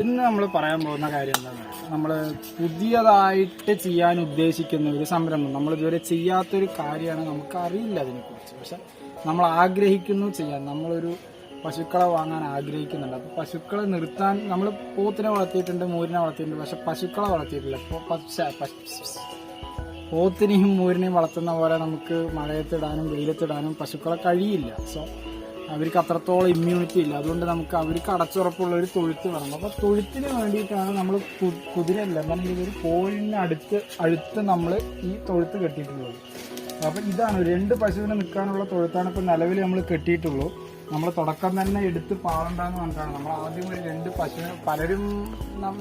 ഇന്ന് നമ്മൾ പറയാൻ പോകുന്ന കാര്യം എന്താണ് നമ്മൾ പുതിയതായിട്ട് ചെയ്യാൻ ഉദ്ദേശിക്കുന്ന ഒരു സംരംഭം നമ്മൾ ഇതുവരെ ചെയ്യാത്തൊരു കാര്യമാണ് നമുക്ക് അറിയില്ല അതിനെക്കുറിച്ച്. പക്ഷെ നമ്മൾ ആഗ്രഹിക്കുന്നു ചെയ്യാൻ നമ്മളൊരു പശുക്കളെ വാങ്ങാൻ ആഗ്രഹിക്കുന്നുണ്ട്. അപ്പോൾ പശുക്കളെ നിർത്താൻ നമ്മൾ പോത്തിനെ വളർത്തിയിട്ടുണ്ട് മൂരിനെ വളർത്തിയിട്ടുണ്ട്. പക്ഷെ പശുക്കളെ വളർത്തിയിട്ടില്ല. പോത്തിനെയും മൂരിനെയും വളർത്തുന്ന പോലെ നമുക്ക് മഴയത്തിടാനും വെയിലത്തിടാനും പശുക്കളെ കഴിയില്ല. സോ അവർക്ക് അത്രത്തോളം ഇമ്മ്യൂണിറ്റി ഇല്ല. അതുകൊണ്ട് നമുക്ക് അവർക്ക് അടച്ചുറപ്പുള്ള ഒരു തൊഴുത്ത് വേണം. അപ്പോൾ തൊഴുത്തിന് വേണ്ടിയിട്ടാണ് നമ്മൾ കുതിരല്ല അല്ലെങ്കിൽ ഒരു കോലിന് അടുത്ത് അടുത്ത് നമ്മൾ ഈ തൊഴുത്ത് കെട്ടിയിട്ടുള്ളത്. അപ്പോൾ ഇതാണ് രണ്ട് പശുവിന് നിൽക്കാനുള്ള തൊഴുത്താണ് ഇപ്പോൾ നിലവിൽ നമ്മൾ കെട്ടിയിട്ടുള്ളൂ. നമ്മൾ തുടക്കം തന്നെ എടുത്ത് പാടണ്ടെന്ന് പറഞ്ഞിട്ടാണ്. നമ്മൾ ആദ്യം ഒരു രണ്ട് പശുവിന് പലരും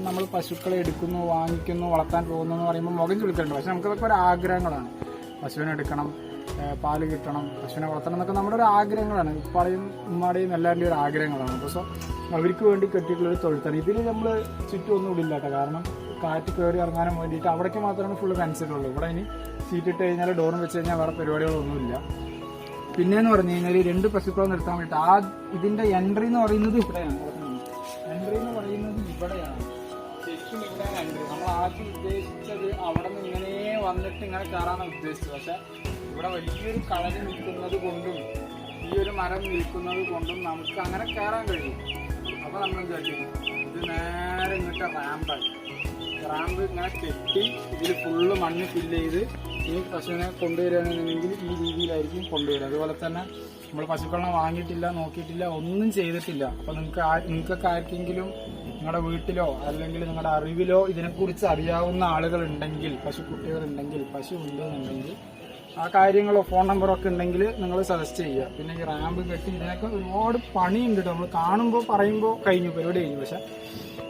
നമ്മൾ പശുക്കളെ എടുക്കുന്നു വാങ്ങിക്കുന്നു വളർത്താൻ പോകുന്നു എന്ന് പറയുമ്പോൾ മുഖം ചുളിക്കുന്നുണ്ട് പക്ഷെ നമുക്കതൊക്കെ ഒരു ആഗ്രഹങ്ങളാണ്. പശുവിനെ എടുക്കണം പാൽ കിട്ടണം പശുവിനെ വളർത്തണം എന്നൊക്കെ നമ്മുടെ ഒരു ആഗ്രഹങ്ങളാണ്. ഉപ്പാടെയും ഉമ്മാടെയും എല്ലാവരുടെയും ഒരു ആഗ്രഹങ്ങളാണ്. അപ്പോൾ സോ അവർക്ക് വേണ്ടി കെട്ടിയിട്ടുള്ള ഒരു തൊഴുത്താണ്. ഇതിൽ നമ്മൾ ചുറ്റും ഒന്നും ഇടില്ല കേട്ടോ. കാരണം കാറ്റ് കയറി ഇറങ്ങാനും വേണ്ടിയിട്ട് അവിടേക്ക് മാത്രമാണ് ഫുള്ള് ഫെൻസിലുള്ളൂ ഇവിടെ ഇനി സീറ്റ് ഇട്ട് കഴിഞ്ഞാൽ ഡോറും വെച്ച് കഴിഞ്ഞാൽ വേറെ പരിപാടികളൊന്നുമില്ല. പിന്നെന്ന് പറഞ്ഞു കഴിഞ്ഞാൽ രണ്ട് പശുക്കളെ നിർത്താൻ വേണ്ടിയിട്ട് ആ ഇതിന്റെ എൻട്രി എന്ന് പറയുന്നത് ഇവിടെയാണ്. എൻട്രി എന്ന് ആദ്യം ഉദ്ദേശിച്ചത് അവിടെ നിന്ന് ഇങ്ങനെ വന്നിട്ട് ഇങ്ങനെ കയറാനാണ് ഉദ്ദേശിച്ചത്. പക്ഷെ ഇവിടെ വലിയൊരു കളരി നിൽക്കുന്നത് കൊണ്ടും ഈ ഒരു മരം നിൽക്കുന്നത് കൊണ്ടും നമുക്ക് അങ്ങനെ കയറാൻ കഴിയും. അപ്പൊ നമ്മൾ ചെയ്യുന്നത് ഇത് നേരെ ഇങ്ങോട്ട് റാമ്പായി റാമ്പ് ഇങ്ങനെ കെട്ടി ഇതിൽ ഫുള്ള് മണ്ണ് ഫില്ല് ചെയ്ത് ഈ പശുവിനെ കൊണ്ടുവരികയാണെന്നുണ്ടെങ്കിൽ ഈ രീതിയിലായിരിക്കും കൊണ്ടുവരിക. അതുപോലെ തന്നെ നമ്മൾ പശുക്കളെ വാങ്ങിയിട്ടില്ല നോക്കിയിട്ടില്ല ഒന്നും ചെയ്തിട്ടില്ല. അപ്പോൾ നിങ്ങൾക്ക് നിങ്ങൾക്കൊക്കെ ആർക്കെങ്കിലും നിങ്ങളുടെ വീട്ടിലോ അല്ലെങ്കിൽ നിങ്ങളുടെ അറിവിലോ ഇതിനെക്കുറിച്ച് അറിയാവുന്ന ആളുകൾ ഉണ്ടെങ്കിൽ പശുക്കുട്ടികൾ ഉണ്ടെങ്കിൽ പശു ഉണ്ട് എന്നുണ്ടെങ്കിൽ ആ കാര്യങ്ങളോ ഫോൺ നമ്പറോ ഒക്കെ ഉണ്ടെങ്കിൽ നിങ്ങൾ സജസ്റ്റ് ചെയ്യുക. പിന്നെ ഈ റാമ്പ് കെട്ടി ഇതിനൊക്കെ ഒരുപാട് പണിയുണ്ട് കേട്ടോ. നമ്മൾ കാണുമ്പോൾ പറയുമ്പോൾ കഴിഞ്ഞു പരിപാടി കഴിഞ്ഞു. പക്ഷെ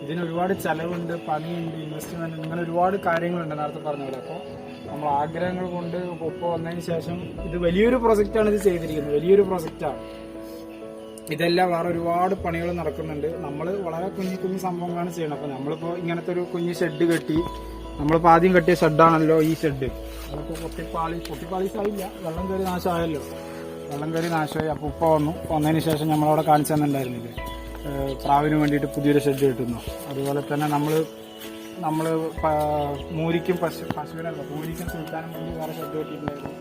ഇതിന് ഒരുപാട് ചെലവുണ്ട് പണിയുണ്ട് ഇൻവെസ്റ്റ്മെന്റ് ഇങ്ങനെ ഒരുപാട് കാര്യങ്ങളുണ്ട് നേരത്തെ പറഞ്ഞ പോലെ. അപ്പോൾ നമ്മൾ ആഗ്രഹങ്ങൾ കൊണ്ട് ഒപ്പം വന്നതിന് ശേഷം ഇത് വലിയൊരു പ്രൊജക്റ്റാണ് ഇത് ചെയ്തിരിക്കുന്നത്. വലിയൊരു പ്രൊജക്റ്റാണ് ഇതെല്ലാം വേറെ ഒരുപാട് പണികൾ നടക്കുന്നുണ്ട്. നമ്മൾ വളരെ കുഞ്ഞു കുഞ്ഞു സംഭവങ്ങളാണ് ചെയ്യുന്നത്. അപ്പോൾ നമ്മളിപ്പോൾ ഇങ്ങനത്തെ ഒരു കുഞ്ഞു ഷെഡ് കെട്ടി നമ്മളിപ്പോൾ ആദ്യം കെട്ടിയ ഷെഡാണല്ലോ ഈ ഷെഡ് അതിപ്പോൾ പൊട്ടിപ്പാളി പൊട്ടിപ്പാളീസായില്ല വെള്ളം കയറി നാശമായല്ലോ. വെള്ളം കയറി നാശമായി. അപ്പോൾ ഉപ്പ വന്നു. വന്നതിന് ശേഷം നമ്മളവിടെ കാണിച്ചു തന്നിട്ടുണ്ടായിരുന്നില്ലേ? പ്രാവിന് വേണ്ടിയിട്ട് പുതിയൊരു ഷെഡ് കിട്ടുന്നു. അതുപോലെ തന്നെ നമ്മൾ നമ്മൾ മൂരിക്കും പശു പശുവിനല്ല മൂരിക്കും സുൽത്താനും വേണ്ടി വേറെ ഷെഡ് കിട്ടിയിട്ടുണ്ടായിരുന്നു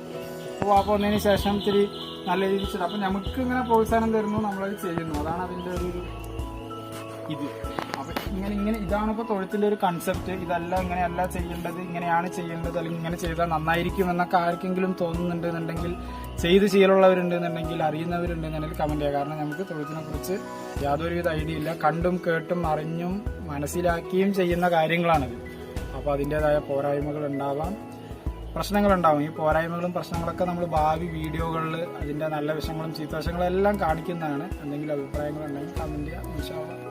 അപ്പോൾ വാപ്പ വന്നതിന് ശേഷം ഇത്തിരി നല്ല രീതിയിൽ ചെയ്തു അപ്പം നമുക്ക് ഇങ്ങനെ പ്രോത്സാഹനം തരുന്നു നമ്മളത് ചെയ്യുന്നു. അതാണ് അതിന്റെ ഒരു ഇത്. അപ്പം ഇങ്ങനെ ഇങ്ങനെ ഇതാണ് ഇപ്പോൾ തൊഴുത്തിന്റെ ഒരു കൺസെപ്റ്റ് ഇതല്ല ഇങ്ങനെയല്ല ചെയ്യേണ്ടത് ഇങ്ങനെയാണ് ചെയ്യേണ്ടത് അല്ലെങ്കിൽ ഇങ്ങനെ ചെയ്താൽ നന്നായിരിക്കും എന്നൊക്കെ ആർക്കെങ്കിലും തോന്നുന്നുണ്ട് എന്നുണ്ടെങ്കിൽ ചെയ്ത് ശീലമുള്ളവരുണ്ട് എന്നുണ്ടെങ്കിൽ അറിയുന്നവരുണ്ട് എന്നുണ്ടെങ്കിൽ കമന്റ് ചെയ്യുക. കാരണം നമുക്ക് തൊഴുത്തിനെ കുറിച്ച് യാതൊരുവിധ ഐഡിയ ഇല്ല. കണ്ടും കേട്ടും അറിഞ്ഞും മനസ്സിലാക്കിയും ചെയ്യുന്ന കാര്യങ്ങളാണിത് അപ്പോൾ അതിന്റെതായ പോരായ്മകൾ ഉണ്ടാവാം. പ്രശ്നങ്ങളുണ്ടാവും. ഈ പോരായ്മകളും പ്രശ്നങ്ങളൊക്കെ നമ്മൾ ഭാവി വീഡിയോകളിൽ അതിന്റെ നല്ല വശങ്ങളും ചീത്ത വശങ്ങളും എല്ലാം കാണിക്കുന്നതാണ്. എന്തെങ്കിലും അഭിപ്രായങ്ങളുണ്ടെങ്കിൽ കമന്റ് ചെയ്യാം.